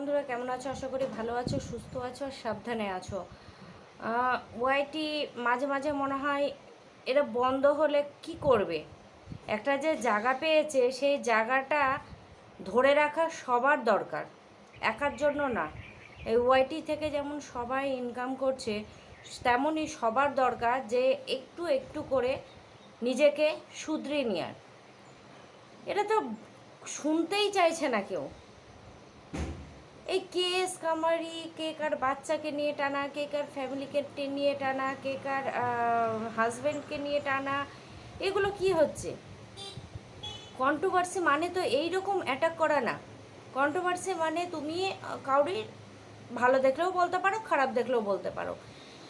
বন্ধুরা, কেমন আছো? আশা করি ভালো আছো, সুস্থ আছো আর সাবধানে আছো। ওয়াইটি মাঝে মাঝে মনে হয় এটা বন্ধ হলে কি করবে? একটা যে জায়গা পেয়েছে, সেই জায়গাটা ধরে রাখা সবার দরকার, একার জন্য না। এই ওয়াইটি থেকে যেমন সবাই ইনকাম করছে, তেমনই সবার দরকার যে একটু একটু করে নিজেকে শুধরে নেওয়ার এটা তো শুনতেই চাইছে না কেউ। এই কেস কামারি কে কার বাচ্চাকে নিয়ে টানা কে কার ফ্যামিলিকে নিয়ে টানা কে কার হাজব্যান্ডকে নিয়ে টানা, এগুলো কি হচ্ছে? কন্ট্রোভার্সি মানে তো এই রকম অ্যাটাক করা না। কন্ট্রোভার্সি মানে তুমি কাউরি ভালো দেখলেও বলতে পারো, খারাপ দেখলেও বলতে পারো।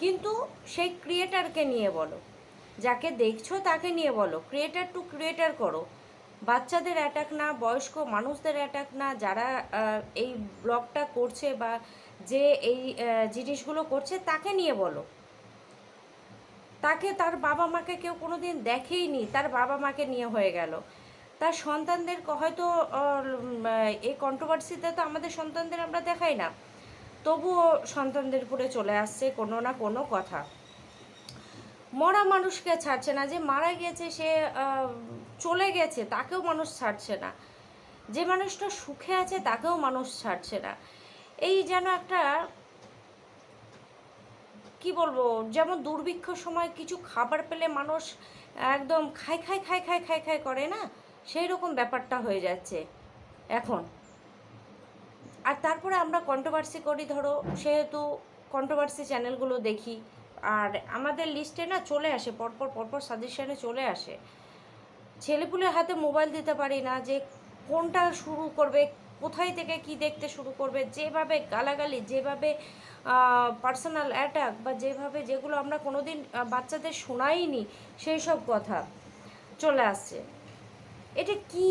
কিন্তু সেই ক্রিয়েটারকে নিয়ে বলো, যাকে দেখছ তাকে নিয়ে বলো ক্রিয়েটার টু ক্রিয়েটার করো। বাচ্চাদের অ্যাটাক না, বয়স্ক মানুষদের অ্যাটাক না, যারা এই ব্লগটা করছে বা যে এই জিনিসগুলো করছে তাকে নিয়ে বলো। তাকে, তার বাবা মাকে কেউ কোনোদিন দেখেইনি, তার বাবা মাকে নিয়ে হয়ে গেল। তার সন্তানদের হয়তো এই কন্ট্রোভার্সিতে তো আমাদের সন্তানদের আমরা দেখাই না। তবুও সন্তানদের উপরে চলে আসছে কোনো না কোনো কথা। মরা মানুষকে ছাড়ছে না যে মারা গেছে সে চলে গেছে, তাকেও মানুষ ছাড়ছে না। যে মানুষটা সুখে আছে, তাকেও মানুষ ছাড়ছে না। এই যেন একটা, কি বলব, যেমন দুর্ভিক্ষ সময় কিছু খাবার পেলে মানুষ একদম খাই খাই খাই খাই খাই খাই করে না? সেই রকম ব্যাপারটা হয়ে যাচ্ছে এখন। আর তারপরে আমরা কন্ট্রোভার্সি করি, ধরো, সেহেতু কন্ট্রোভার্সি চ্যানেলগুলো দেখি। আর আমাদের লিস্টে না চলে আসে, পরপর পরপর সাজেশনে চলে আসে। ছেলেপুলের হাতে মোবাইল দিতে পারি না যে কোনটা শুরু করবে, কোথায় থেকে কি দেখতে শুরু করবে, যেভাবে গালাগালি, যেভাবে পার্সোনাল অ্যাটাক বা যেভাবে যেগুলো আমরা কোনোদিন বাচ্চাদের শোনাইনি সেই সব কথা চলে আসছে। এটা কি?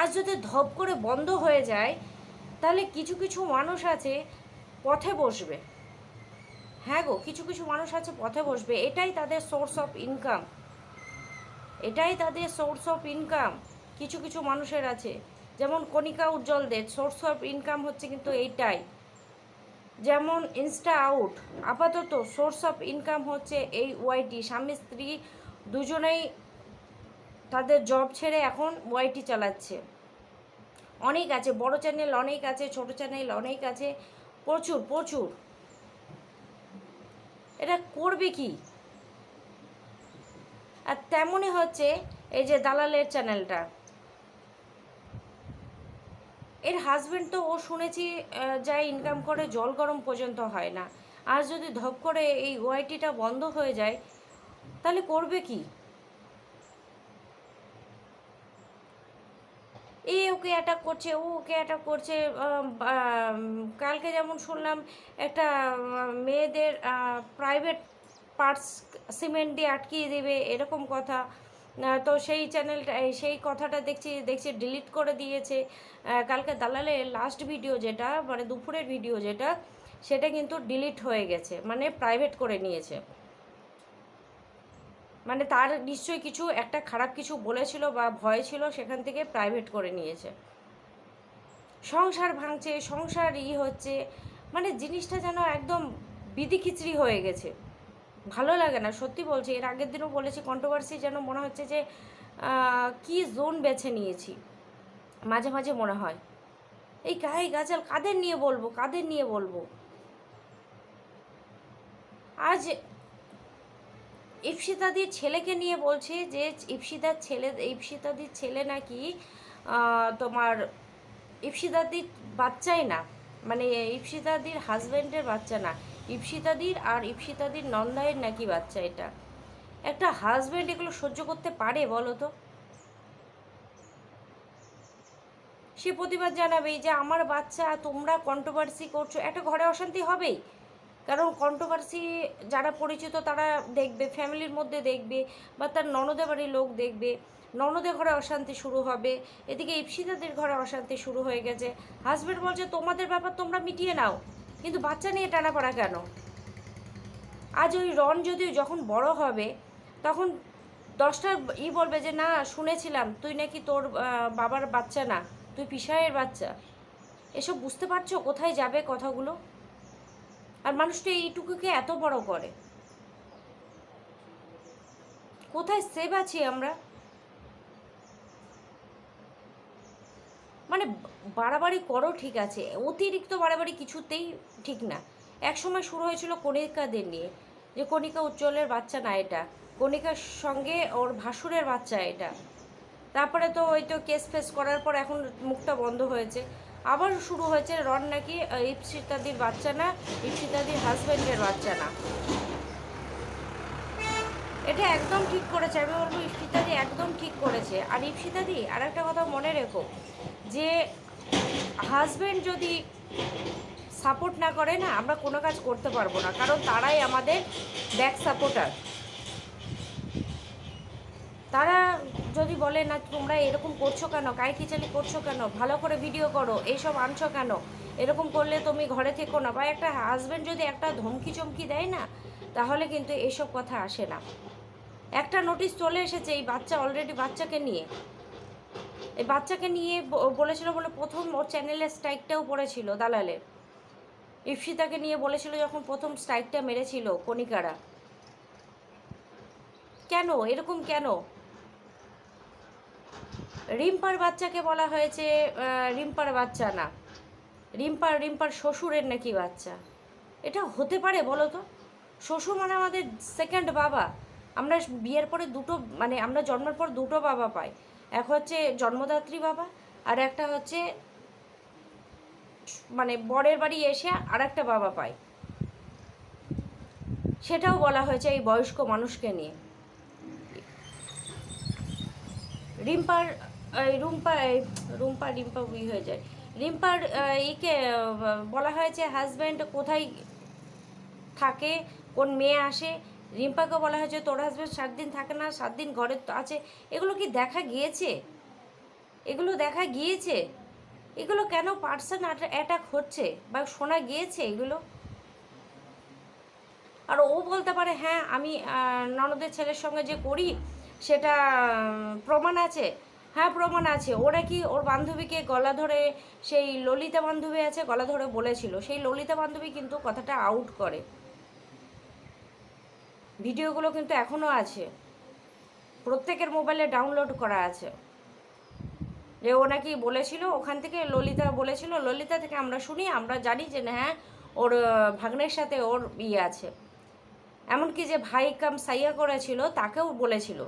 আজ যদি ধপ করে বন্ধ হয়ে যায়, তাহলে কিছু কিছু মানুষ আছে পথে বসবে। হ্যাঁ গো, কিছু কিছু মানুষ আছে পথে বসবে, এটাই তাদের সোর্স অফ ইনকাম এটাই তাদের সোর্স অফ ইনকাম কিছু কিছু মানুষের আছে। যেমন কণিকা উজ্জ্বলদের সোর্স অফ ইনকাম হচ্ছে কিন্তু এইটাই। যেমন ইনস্টা আউট আপাতত সোর্স অফ ইনকাম হচ্ছে এই ওয়াইটি স্বামী, স্ত্রী দুজনেই তাদের জব ছেড়ে এখন ওয়াইটি চালাচ্ছে। অনেক আছে, বড় চ্যানেল অনেক আছে, ছোট চ্যানেল অনেক আছে। প্রচুর প্রচুর। এটা করবে কি? আর তেমনই হচ্ছে এই যে দালালের চ্যানেলটা। এর হাজবেন্ড তো ও শুনেছি যা ইনকাম করে জল গরম পর্যন্ত হয় না। আর যদি ধপ করে এই ওয়াইটিটা বন্ধ হয়ে যায়, তাহলে করবে কি? এ ওকে অ্যাটাক করছে, ও ওকে অ্যাটাক করছে কালকে যেমন শুনলাম, একটা মেয়েদের প্রাইভেট পার্টস সিমেন্ট দিয়ে আটকিয়ে দেবে, এরকম কথা। তো সেই চ্যানেলটা সেই কথাটা দেখছি দেখছি ডিলিট করে দিয়েছে। কালকে দালালের লাস্ট ভিডিও যেটা মানে দুপুরের ভিডিও যেটা, সেটা কিন্তু ডিলিট হয়ে গেছে মানে প্রাইভেট করে নিয়েছে। মানে তার নিশ্চয়ই কিছু, একটা খারাপ কিছু বলেছিল বা ভয় ছিল, সেখান থেকে প্রাইভেট করে নিয়েছে। সংসার ভাঙছে, সংসার ই হচ্ছে মানে জিনিসটা যেন একদম বিধি খিচড়ি হয়ে গেছে। ভালো লাগে না, সত্যি বলছি। এর আগের দিনও বলেছি কন্ট্রোভার্সি যেন মনে হচ্ছে যে কি জোন বেছে নিয়েছি। মাঝে মাঝে মনে হয়, এই গায়ে গাজাল কাদের নিয়ে বলব, কাদের নিয়ে বলব? আজ ইপসিতাদির ছেলেকে নিয়ে বলছে যে, ইপসিতার ছেলে, ইপসিতাদির ছেলে নাকি তোমার ইপসিতাদির বাচ্চাই না মানে ইপসিতাদির হাজব্যান্ডের বাচ্চা না। ইপসিতাদির আর ইপসিতাদির নন্দায়ের নাকি বাচ্চা এটা? একটা হাজব্যান্ড এগুলো সহ্য করতে পারে বলো তো? সে প্রতিবাদ জানাবেই যে আমার বাচ্চা তোমরা কন্ট্রোভার্সি করছ, একটা ঘরে অশান্তি হবেই। কারণ কন্ট্রোভার্সি যারা পরিচিত তারা দেখবে, ফ্যামিলির মধ্যে দেখবে বা তার ননদে বাড়ির লোক দেখবে। ননদের ঘরে অশান্তি শুরু হবে, এদিকে ইপসিতাদের ঘরে অশান্তি শুরু হয়ে গেছে। হাজব্যান্ড বলছে, তোমাদের ব্যাপার তোমরা মিটিয়ে নাও। কিন্তু বাচ্চা নিয়ে টানাপাড়া কেন? আজ ওই রন যদি যখন বড় হবে, তখন দশটা ই বলবে যে, না, শুনেছিলাম, তুই নাকি তোর বাবার বাচ্চা না, তুই পিসায়ের বাচ্চা। এসব বুঝতে পারছ? কোথায় যাবে কথাগুলো? আর মানুষটা এইটুকুকে এত বড় করে। কোথায় সেভ আছি আমরা? মানে বাড়াবাড়ি করো ঠিক আছে। অতিরিক্ত বাড়াবাড়ি কিছুতেই ঠিক না। এক সময় শুরু হয়েছিল কণিকাদের নিয়ে, যে কণিকা উজ্জ্বলের বাচ্চা না এটা, কণিকার সঙ্গে ওর ভাসুরের বাচ্চা এটা। তারপরে তো ওই তো কেস ফেস করার পর এখন মুখটা বন্ধ হয়েছে। আবার শুরু হয়েছে রন নাকি ইপসিতাদির বাচ্চা না, ইপসিতাদির হাজব্যান্ডের বাচ্চা না। এটা একদম ঠিক করেছে। আমি বলব ইপসিতাদি একদম ঠিক করেছে। আর ইপসিতাদি আর একটা কথা মনে রেখো যে হাজব্যান্ড যদি সাপোর্ট না করে, না, আমরা কোনো কাজ করতে পারব না। কারণ তারাই আমাদের ব্যাক সাপোর্টার তারা যদি বলে, না, তোমরা এরকম করছ কেন? কাই খিচালি করছ কেন? ভালো করে ভিডিও করো, এইসব আনছো কেন? এরকম করলে তুমি ঘরে থেকো না। বা একটা হাজব্যান্ড যদি একটা ধমকি চমকি দেয়, না, তাহলে কিন্তু এসব কথা আসে না। একটা নোটিশ চলে এসেছে এই বাচ্চা অলরেডি বাচ্চাকে নিয়ে। এই বাচ্চাকে নিয়ে বলেছিল বলে প্রথম ওর চ্যানেলের স্ট্রাইকটাও পড়েছিল দালালের ইপসিতাকে নিয়ে বলেছিল যখন প্রথম স্ট্রাইকটা মেরেছিল কণিকারা। কেন? এরকম কেন? রিম্পার বাচ্চাকে বলা হয়েছে রিম্পার বাচ্চা না। রিম্পার রিম্পার শ্বশুরের নাকি বাচ্চা। এটা হতে পারে বলো তো? শ্বশুর মানে আমাদের সেকেন্ড বাবা। আমরা বিয়ের পরে দুটো মানে আমরা জন্মের পর দুটো বাবা পাই। এক হচ্ছে জন্মদাত্রী বাবা, আর একটা হচ্ছে মানে বরের বাড়ি এসে আর একটা বাবা পায়। সেটাও বলা হয়েছে এই বয়স্ক মানুষকে নিয়ে। রিম্পার রুম্পা, এই রুম্পা, রিম্পা উই হয়ে যায়। রিম্পার ইকে বলা হয়েছে হাজব্যান্ড কোথায় থাকে, কোন মেয়ে আসে রিম্পাকে বলা হয়েছে তোর হাজব্যান্ড সাত দিন থাকে না, সাত দিন ঘরে তো আছে। এগুলো কি দেখা গিয়েছে? এগুলো দেখা গিয়েছে? এগুলো কেন পার্সন অ্যাটাক হচ্ছে? বা শোনা গিয়েছে এগুলো? আর ও বলতে পারে হ্যাঁ আমি ননদের ছেলের সঙ্গে যে করি, সেটা প্রমাণ আছে। হ্যাঁ প্রমাণ আছে। ওরা কি ওর বান্ধবীকে গলা ধরে, সেই ললিতা বান্ধবী আছে? গলা ধরে বলেছিল। সেই ললিতা বান্ধবী কিন্তু কথাটা আউট করে। ভিডিওগুলো কিন্তু এখনও আছে। প্রত্যেকের মোবাইলে ডাউনলোড করা আছে। যে ও নাকি বলেছিল, ওখান থেকে ললিতা বলেছিল, ললিতা থেকে আমরা শুনি, আমরা জানি যে হ্যাঁ ওর ভাগ্নের সাথে ওর ইয়ে আছে। এমনকি যে ভাই কাম সাইয়া করেছিল, তাকেও বলেছিল।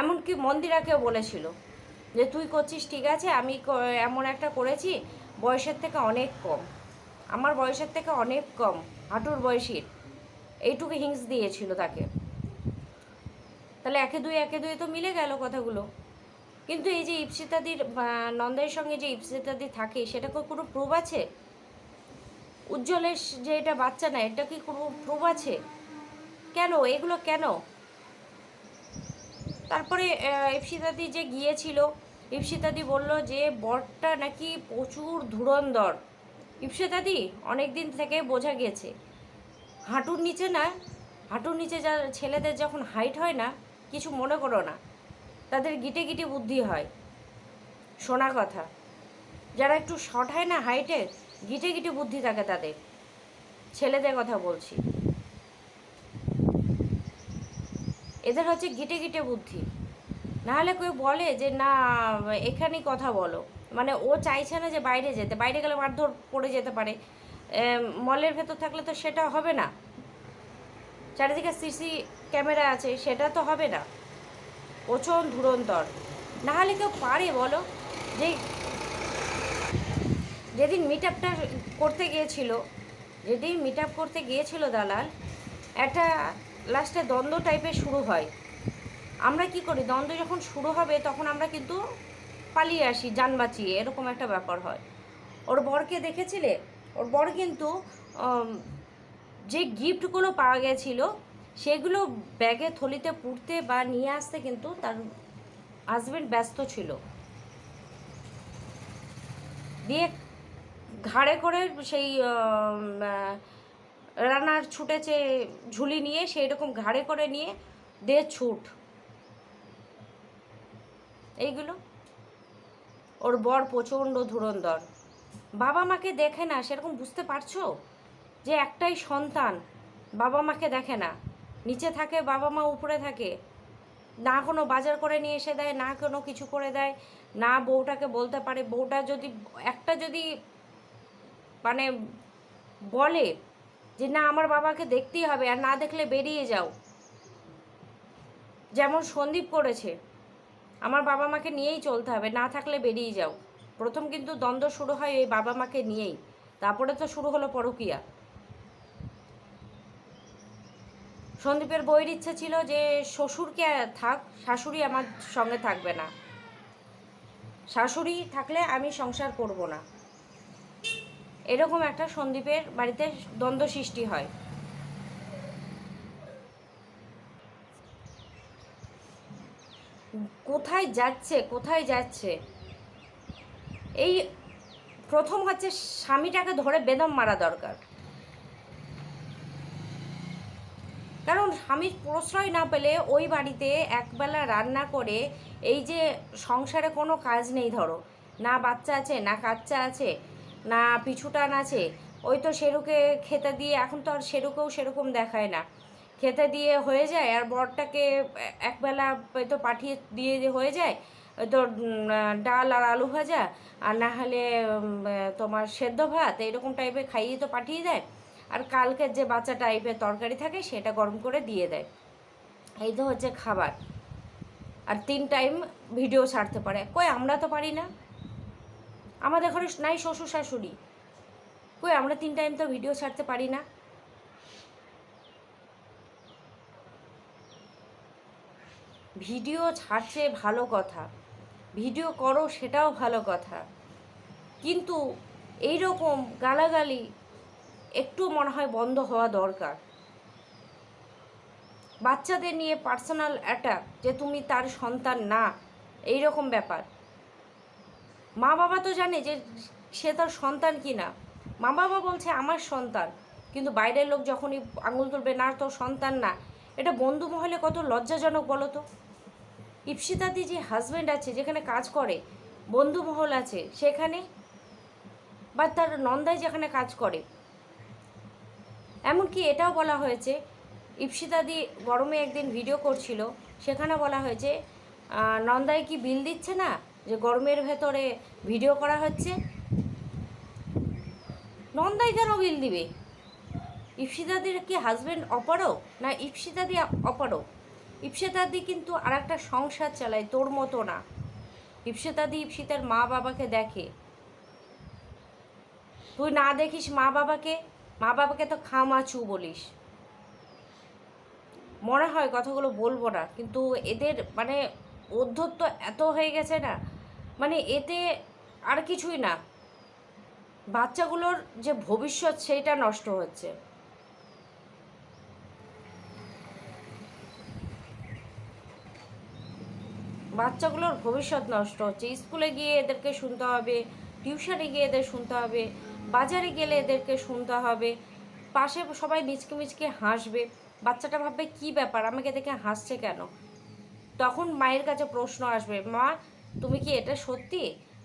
এমনকি মন্দিরাকেও বলেছিল যে, তুই করছিস ঠিক আছে, আমি এমন একটা করেছি, বয়সের থেকে অনেক কম। আমার বয়সের থেকে অনেক কম, হাঁটুর বয়সীর এইটুকু হিংস দিয়েছিল তাকে। তাহলে একে দুই একে দুই তো মিলে গেল কথাগুলো। কিন্তু এই যে ইপসিতাদির নন্দের সঙ্গে যে ইপসিতাদি থাকে, সেটা কি কোনো প্রুভ আছে? উজ্জ্বলের যে এটা বাচ্চা না, এটা কি কোনো প্রুভ আছে? কেন? এগুলো কেন? তারপরে ইপসিতাদি যে গিয়েছিল, ইপসিতাদি বলল যে বরটা নাকি প্রচুর ধুরন্ধর। ইপসিতাদি অনেক দিন থেকে বোঝা গেছে। হাঁটুর নিচে না, হাঁটুর নিচে যা ছেলেদের যখন হাইট হয় না, কিছু মনে করো না। তাদের গিটে গিটে বুদ্ধি হয়। শোনা কথা, যারা একটু শর্ট হয় না হাইটে গিটে গিটে বুদ্ধি থাকে তাদের। ছেলেদের কথা বলছি। এদের হচ্ছে গিটে গিটে বুদ্ধি। নাহলে কেউ বলে যে, না, এখানেই কথা বলো। মানে ও চাইছে না যে বাইরে যেতে, বাইরে গেলে মারধর পড়ে যেতে পারে। মলের ভেতর থাকলে তো সেটা হবে না। চারিদিকে সিসি ক্যামেরা আছে, সেটা তো হবে না। প্রচণ্ড ধুরন্তর নাহলে কেউ পারে বলো? যে যেদিন মিট আপটা করতে গিয়েছিল, যেদিন মিট আপ করতে গিয়েছিল দালাল, একটা লাস্টে দ্বন্দ্ব টাইপের শুরু হয়। আমরা কি করি? দ্বন্দ্ব যখন শুরু হবে, তখন আমরা কিন্তু পালিয়ে আসি, যান বাঁচিয়ে। এরকম একটা ব্যাপার হয়। ওর বরকে দেখেছিলে? ওর বর কিন্তু যে গিফটগুলো পাওয়া গেছিল, সেগুলো ব্যাগে থলিতে পুড়তে বা নিয়ে আসতে কিন্তু তার হাজবেন্ড ব্যস্ত ছিল। দিয়ে ঘাড়ে করে সেই রানার ছুটেছে ঝুলি নিয়ে সেই রকম ঘাড়ে করে নিয়ে দে ছুট। এইগুলো। ওর বর প্রচণ্ড ধুরন্ধর। বাবা মাকে দেখে না, সেরকম বুঝতে পারছ? যে একটাই সন্তান বাবা মাকে দেখে না। নিচে থাকে বাবা মা উপরে থাকে। না কোনো বাজার করে নিয়ে এসে দেয়, না কোনো কিছু করে দেয়। না বউটাকে বলতে পারে, বউটা যদি, একটা যদি মানে বলে যে, না, আমার বাবাকে দেখতেই হবে, আর না দেখলে বেরিয়ে যাও। যেমন সন্দীপ করেছে, আমার বাবা মাকে নিয়েই চলতে হবে, না থাকলে বেরিয়ে যাও। প্রথম কিন্তু দ্বন্দ্ব শুরু হয় এই বাবা মাকে নিয়েই। তারপরে তো শুরু হলো পরকিয়া। সন্দীপের বইয়ের ইচ্ছে ছিল যে শ্বশুরকে থাক, শাশুড়ি আমার সঙ্গে থাকবে না। শাশুড়ি থাকলে আমি সংসার করব না। এরকম একটা সন্দীপের বাড়িতে দ্বন্দ্ব সৃষ্টি হয়। কোথায় যাচ্ছে কোথায় যাচ্ছে? এই প্রথম হচ্ছে স্বামীটাকে ধরে বেদম মারা দরকার। কারণ স্বামীর প্রশ্রয় না পেলে ওই বাড়িতে একবেলা রান্না করে এই যে সংসারে কোনো কাজ নেই ধরো, না বাচ্চা আছে, না কাচ্চা আছে, না পিছুটান আছে, ওই তো সেরুকে খেতে দিয়ে এখন তো আর সেরুকেও সেরকম দেখায় না। খেতে দিয়ে হয়ে যায় আর বরটাকে একবেলা তো পাঠিয়ে দিয়ে হয়ে যায় ডাল আর আলু ভাজা, আর না হলে তোমার সেদ্ধ ভাত এইরকম টাইপের খাইয়ে তো পাঠিয়ে দেয়। আর কালকের যে বাচ্চা টাইপের তরকারি থাকে, সেটা গরম করে দিয়ে দেয়। এই তো হচ্ছে খাবার। আর তিন টাইম ভিডিও ছাড়তে পারে। কই, আমরা তো পারি না। আমাদের ঘরে নাই শ্বশুর শাশুড়ি। কই, আমরা তিন টাইম তো ভিডিও ছাড়তে পারি না। ভিডিও ছাড়ছে ভালো কথা। ভিডিও করো, সেটাও ভালো কথা। কিন্তু এই রকম গালাগালি একটু মনে হয় বন্ধ হওয়া দরকার। বাচ্চাদের নিয়ে পার্সোনাল অ্যাটাক যে তুমি তার সন্তান না এই রকম ব্যাপার। মা বাবা তো জানে যে সে তার সন্তান কি না মা বাবা বলছে, আমার সন্তান। কিন্তু বাইরের লোক যখনই আঙুল তুলবে, না তো সন্তান না। এটা বন্ধু মহলে কত লজ্জাজনক বলো তো? ইপসিতাদি যে হাজব্যান্ড আছে, যেখানে কাজ করে বন্ধু মহল আছে, সেখানে বা তার নন্দাই যেখানে কাজ করে। এমনকি এটাও বলা হয়েছে ইপসিতাদি গরমে একদিন ভিডিও করছিল, সেখানে বলা হয়েছে নন্দায় কি বিল দিচ্ছে না, যে গরমের ভেতরে ভিডিও করা হচ্ছে? নন্দাই কেন বিল দিবে? ইপসিতাদির কি হাজব্যান্ড অপারো না ইপসিতাদি অপারো ইপসিতাদি কিন্তু আর একটা সংসার চালায়, তোর মতো না। ইপসিতাদি ইপসিতার মা বাবাকে দেখে। তুই না দেখিস মা বাবাকে? মা বাবাকে তো খামাচু বলিস। মনে হয় কথাগুলো বলব না, কিন্তু এদের মানে অধ্যত্ব এত হয়ে গেছে না মানে এতে আর কিছুই না। বাচ্চাগুলোর যে ভবিষ্যৎ সেইটা নষ্ট হচ্ছে। বাচ্চাগুলোর ভবিষ্যৎ নষ্ট হচ্ছে। স্কুলে গিয়ে এদেরকে শুনতে হবে, টিউশনে গিয়ে এদের শুনতে হবে, বাজারে গেলে এদেরকে শুনতে হবে, পাশে সবাই মিচকে মিচকে হাসবে। বাচ্চাটা ভাববে, কি ব্যাপার? আমাকে দেখে হাসছে কেন? তখন মায়ের কাছে প্রশ্ন আসবে, মা, তুমি কি এটা সত্যি?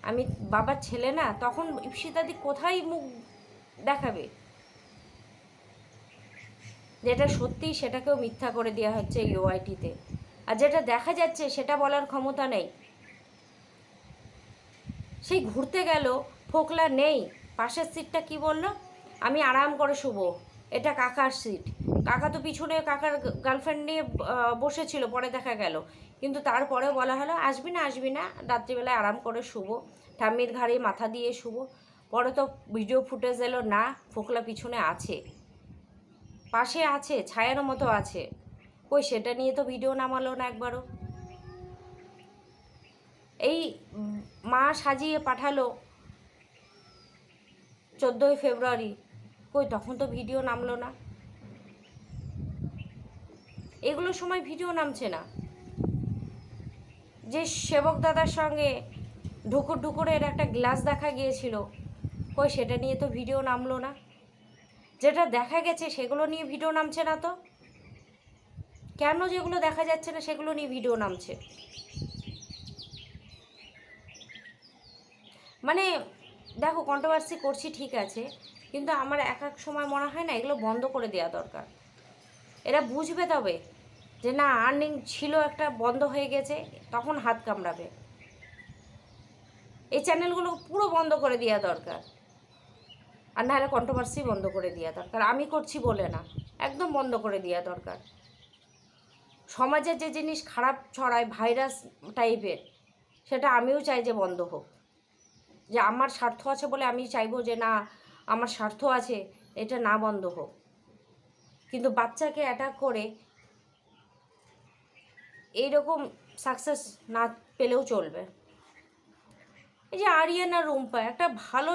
আমি বাবার ছেলে না? তখন ইপসিতাদি কোথায় মুখ দেখাবে? যেটা সত্যি সেটাকেও মিথ্যা করে দেওয়া হচ্ছে এই ওআইটিতে আর যেটা দেখা যাচ্ছে সেটা বলার ক্ষমতা নেই। সেই ঘুরতে গেল, ফোকলা নেই। পাশের সিটটা কি বলল? আমি আরাম করে শুবো। এটা কাকার সিট। কাকা তো পিছনে কাকার গার্লফ্রেন্ড নিয়ে বসেছিল, পরে দেখা গেল। কিন্তু তারপরে বলা হলো, আসবি না আসবি না, রাত্রিবেলায় আরাম করে শুবো। ঠাম্মির ঘাড়ে মাথা দিয়ে শুবো। পরে তো ভিডিও ফুটেজ এলো, না, ফোকলা পিছনে আছে। পাশে আছে, ছায়ার মতো আছে। কই, সেটা নিয়ে তো ভিডিও নামালো না একবারও। এই মা সাজিয়ে পাঠালো চোদ্দোই ফেব্রুয়ারি। কই, তখন তো ভিডিও নামলো না। এগুলোর সময় ভিডিও নামছে না। যে সেবক দাদার সঙ্গে ঢুকুর ঢুকুরের একটা গ্লাস দেখা গিয়েছিল, কই, সেটা নিয়ে তো ভিডিও নামলো না। যেটা দেখা গেছে, সেগুলো নিয়ে ভিডিও নামছে না তো। কেন যেগুলো দেখা যাচ্ছে না, সেগুলো নিয়ে ভিডিও নামছে। মানে দেখো কন্ট্রোভার্সি করছি, ঠিক আছে, কিন্তু আমার এক এক সময় মনে হয় না, এগুলো বন্ধ করে দেওয়া দরকার। এরা বুঝবে তবে যে, না আর্নিং ছিল একটা, বন্ধ হয়ে গেছে, তখন হাত কামড়াবে। এই চ্যানেলগুলো পুরো বন্ধ করে দেওয়া দরকার। আর নাহলে কন্ট্রোভার্সি বন্ধ করে দেওয়া দরকার। আমি করছি বলে না, একদম বন্ধ করে দেওয়া দরকার। সমাজে যে জিনিস খারাপ ছড়ায় ভাইরাস টাইপের সেটা আমিও চাই যে বন্ধ হোক। যে আমার স্বার্থ আছে বলে আমি চাইব যে না, আমার স্বার্থ আছে, এটা না বন্ধ হোক। কিন্তু বাচ্চাকে অ্যাটাক করে এইরকম সাকসেস না পেলেও চলবে। এই যে আরিয়ানা রুম্পা, একটা ভালো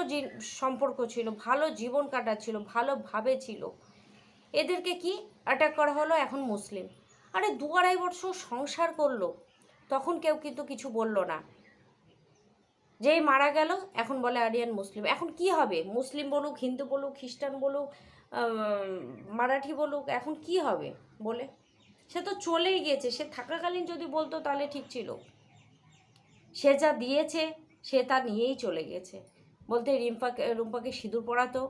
সম্পর্ক ছিল, ভালো জীবন কাটাচ্ছিল, ভালোভাবে ছিল। এদেরকে কি অ্যাটাক করা হলো? এখন মুসলিম। আরে দু আড়াই বছর সংসার করল, তখন কেউ কিন্তু কিছু বলল না। যেই মারা গেল, এখন বলে আরিয়ান মুসলিম। এখন কি হবে? মুসলিম বলুক, হিন্দু বলুক, খ্রিস্টান বলুক মারাঠি বলুক, এখন কি হবে বলে? সে তো চলেই গেছে সে থাকাকালীন যদি বলতো, তাহলে ঠিক ছিল। সে যা দিয়েছে, সে তা নিয়েই চলে গেছে বলতে রিম্পাকে, রুম্পাকে সিঁদুর পরাতো,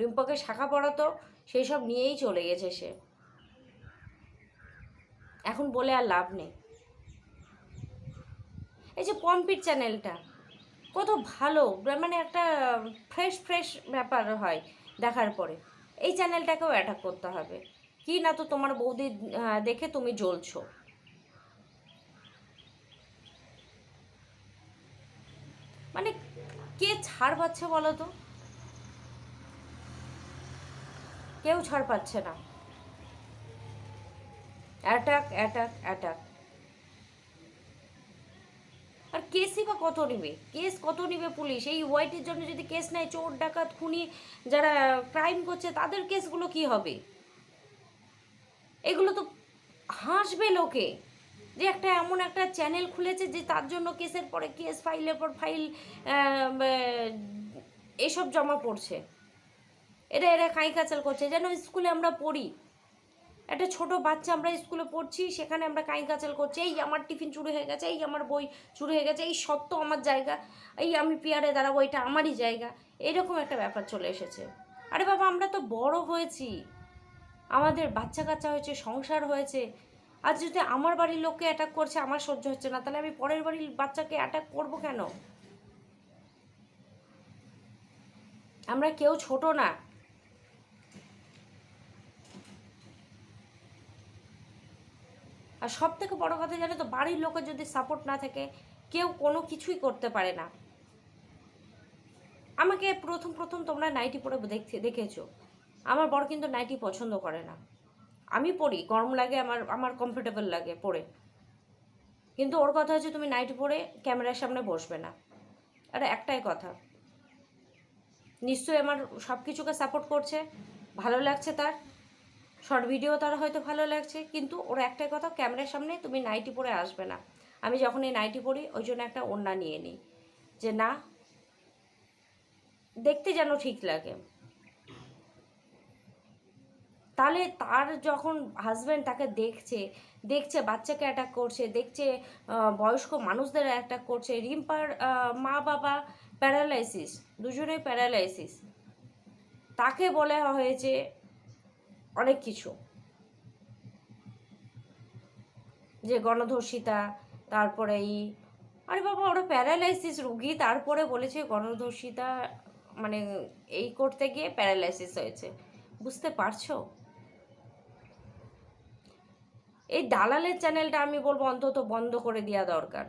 রিম্পাকে শাখা পরাতো, সেই সব নিয়েই চলে গেছে সে। এখন বলে আর লাভ নেই। এই যে পম্পির চ্যানেলটা, কত ভালো মানে একটা ফ্রেশ ফ্রেশ ব্যাপার হয় দেখার পরে। এই চ্যানেলটাকেও অ্যাটাক করতে হবে। কি না তো তোমার বৌদি দেখে তুমি জ্বলছো। মানে কে ছাড় পাচ্ছে বলো তো? কেউ ছাড় পাচ্ছে না। অ্যাটাক অ্যাটাক অ্যাটাক আর কেসই বা কত নিবে? কেস কত নিবে পুলিশ? এই ওয়াইটির জন্য যদি কেস নেয়, চোর, ডাকাত, খুনি যারা ক্রাইম করছে, তাদের কেসগুলো কি হবে? এগুলো তো হাসবে লোকে। যে একটা এমন একটা চ্যানেল খুলেছে যে তার জন্য কেসের পরে কেস ফাইলের পর ফাইল এসব জমা পড়ছে। এটা এরা কাই কাচাল করছে। যেন স্কুলে আমরা পড়ি। একটা ছোট বাচ্চা আমরা স্কুলে পড়ছি, সেখানে আমরা কাই কাচাল করছি, এই আমার টিফিন চুরি হয়ে গেছে, এই আমার বই চুরি হয়ে গেছে, এই সত্য আমার জায়গা, এই আমি পিয়ারে দাঁড়াবো, এটা আমারই জায়গা। এরকম একটা ব্যাপার চলে এসেছে। আরে বাবা, আমরা তো বড় হয়েছি। আমাদের বাচ্চা কাচ্চা হয়েছে, সংসার হয়েছে। আজ যদি আমার বাড়ির লোককে অ্যাটাক করছে, আমার সহ্য হচ্ছে না। তাহলে আমি পরের বাড়ির বাচ্চাকে অ্যাটাক করব কেন? আমরা কেউ ছোট না। আর সব থেকে বড়ো কথা জানো তো, বাড়ির লোকের যদি সাপোর্ট না থাকে, কেউ কোনো কিছুই করতে পারে না। আমাকে প্রথম প্রথম তোমরা নাইটি পরে দেখতে, দেখেছ। আমার বর কিন্তু নাইটি পছন্দ করে না। আমি পড়ি গরম লাগে, আমার আমার কমফোর্টেবল লাগে পরে। কিন্তু ওর কথা হচ্ছে তুমি নাইটি পরে ক্যামেরার সামনে বসবে না। আরে একটাই কথা। নিশ্চয়ই আমার সব কিছুকে সাপোর্ট করছে, ভালো লাগছে তার। শর্ট ভিডিও তার হয়তো ভালো লাগছে, কিন্তু ওর একটাই কথা, ক্যামেরার সামনে তুমি নাইটি পরে আসবে না। আমি যখন এই নাইটি পরি, ওই জন্য একটা ওড়না নিয়ে নিই। যে না, দেখতে যেন ঠিক লাগে। তাহলে তার যখন হাজব্যান্ড তাকে দেখছে দেখছে বাচ্চাকে অ্যাটাক করছে, দেখছে বয়স্ক মানুষদের অ্যাটাক করছে, রিম্পার মা বাবা প্যারালাইসিস দুজনেই প্যারালাইসিস তাকে বলা হয়েছে অনেক কিছু। যে গণধর্ষিতা, তারপরে এই, আরে বাবা, ওরা প্যারালাইসিস রুগী, তারপরে বলেছে গণধর্ষিতা মানে এই করতে গিয়ে প্যারালাইসিস হয়েছে। বুঝতে পারছ? এই দালালের চ্যানেলটা আমি বলব অন্তত বন্ধ করে দেওয়া দরকার।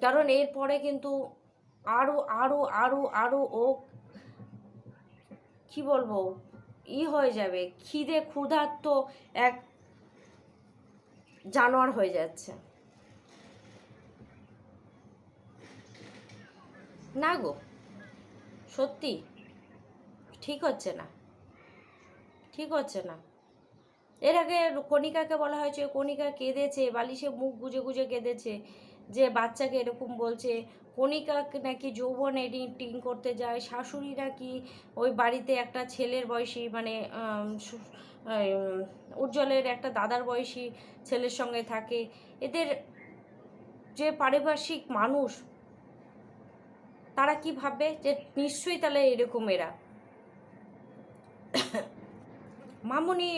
কারণ এরপরে কিন্তু আরও আরও আরও আরও ও কি বলব? ই হয়ে যাবে। খিদে ক্ষুধার্ত এক জানোয়ার হয়ে যাচ্ছে। না গো, সত্যি, ঠিক হচ্ছে না। ঠিক হচ্ছে না। এর আগে কণিকাকে বলা হয়েছে, কণিকা কেঁদেছে, বালিশে মুখ গুজে গুজে কেঁদেছে, যে বাচ্চাকে এরকম বলছে কণিকা নাকি যৌবন এডিটিং করতে যায় শাশুড়ি নাকি ওই বাড়িতে একটা ছেলের বয়সী মানে উজ্জ্বলের একটা দাদার বয়সী ছেলের সঙ্গে থাকে? এদের যে পারিপার্শ্বিক মানুষ, তারা কি ভাববে যে নিশ্চয়ই তাহলে এরকম এরা? মামুনি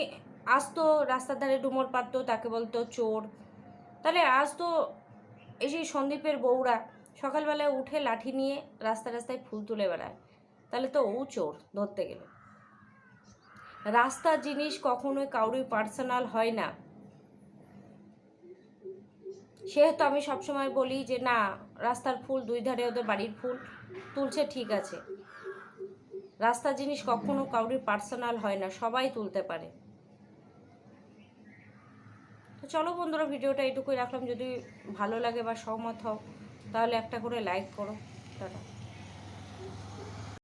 আসতো রাস্তার ধারে ডুমোর পারতো তাকে বলতো চোর। তাহলে আজ তো এই সেই সন্দীপের বউরা সকালবেলায় উঠে লাঠি নিয়ে রাস্তা রাস্তায় ফুল তুলে বেড়ায়। তাহলে তো ও চোর ধরতে গেলে। রাস্তার জিনিস কখনোই কাউরি পার্সোনাল হয় না। সেহেতু আমি সবসময় বলি যে, না, রাস্তার ফুল, দুই ধারে ওদের বাড়ির ফুল, তুলছে ঠিক আছে। রাস্তার জিনিস কখনো কাউরির পার্সোনাল হয় না, সবাই তুলতে পারে। তো চলো বন্ধুরা, ভিডিওটা এটুকুই রাখলাম। যদি ভালো লাগে বা সহমত হও তাহলে একটা করে লাইক করো টাটা।